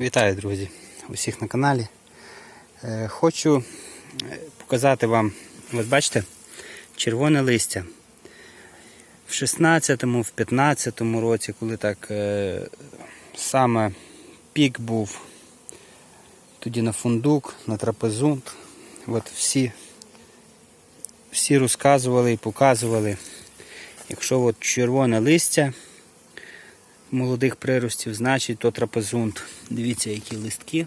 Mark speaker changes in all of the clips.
Speaker 1: Вітаю, друзі, усіх на каналі. Е, Хочу е, показати вам, ось бачите, червоне листя. В 16-му, в 15-му році, коли так е, саме пік був, тоді на фундук, на трапезунт, от всі, всі розказували і показували, якщо от червоне листя молодих приростів, значить то трапезунт. Дивіться, які листки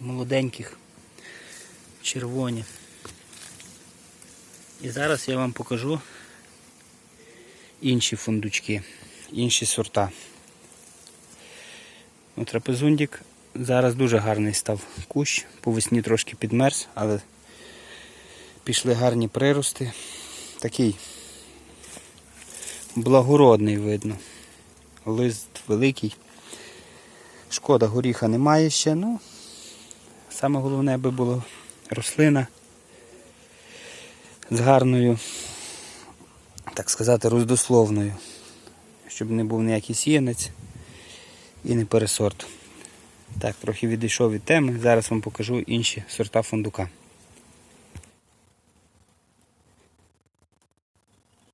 Speaker 1: молоденьких, червоні. І зараз я вам покажу інші фундучки, інші сорта. Ну, трапезундік зараз дуже гарний став кущ, по весні трошки підмерз, але пішли гарні прирости. Такий благородний видно. Лист великий. Шкода, горіха немає ще, ну саме головне би було рослина з гарною, так сказати, роздословною, щоб не був ніякий сіянець і не пересорт. Так, трохи відійшов від теми. Зараз вам покажу інші сорта фундука.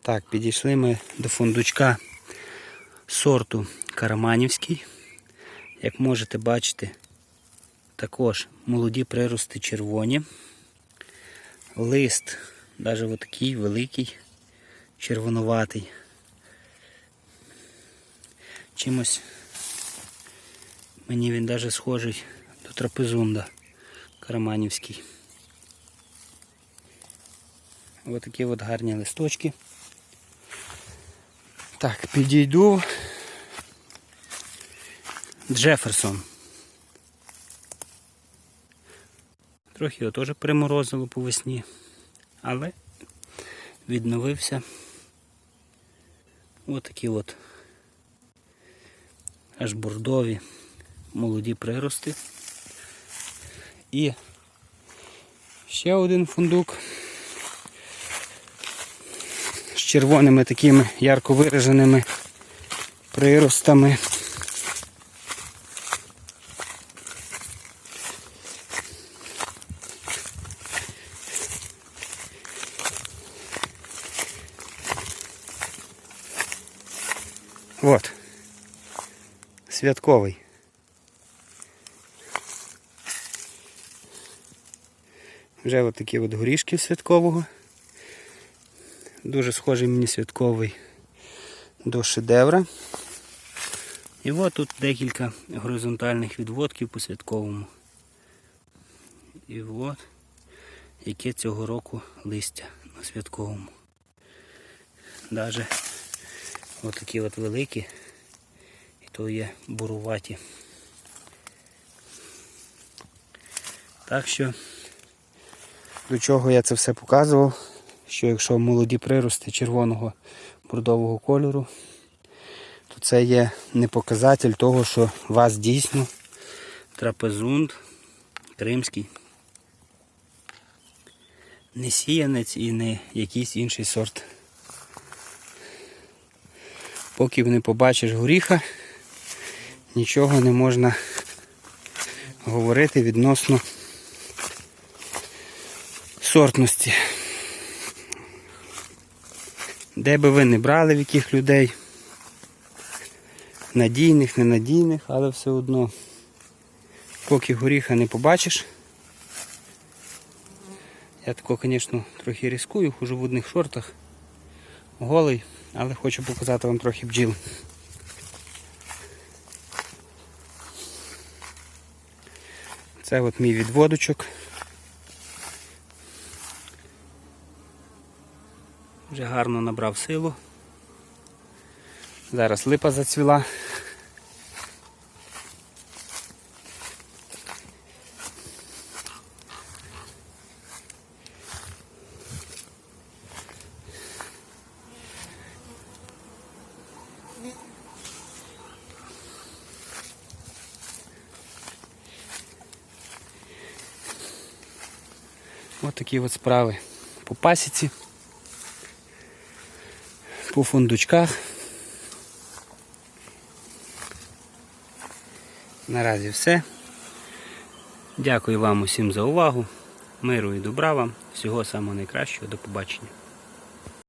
Speaker 1: Так, підійшли ми до фундучка сорту Караманівський. Як можете бачити, також молоді прирости червоні. Лист навіть отакий великий, червонуватий. Чимось мені він навіть схожий до трапезунда Караманівський. Ось такі от гарні листочки. Так, підійду. Джеферсон. Трохи його теж приморозило по весні, але відновився. Ось такі от аж бордові молоді прирости. І ще один фундук червоними такими ярко вираженими приростами. Вот. Святковий. Вже от такі от горішки святкового. Дуже схожий мені святковий до шедевра. І от тут декілька горизонтальних відводків по святковому. І от яке цього року листя на святковому. Даже отакі от великі, і то є буруваті. Так що, до чого я це все показував, що якщо молоді прирости червоного бордового кольору, то це є не показатель того, що у вас дійсно трапезунд кримський. Не сіянець і не якийсь інший сорт. Поки не побачиш горіха, нічого не можна говорити відносно сортності. Де би ви не брали в яких людей, надійних, ненадійних, але все одно, поки горіха не побачиш, я тако, звісно, трохи рискую, хожу в одних шортах, голий, але хочу показати вам трохи бджіл. Це от мій відводочок. Вже гарно набрав силу. Зараз липа зацвіла. Ось такі от справи по пасіці, по фундучках. Наразі все. Дякую вам усім за увагу. Миру і добра вам. Всього самого найкращого. До побачення.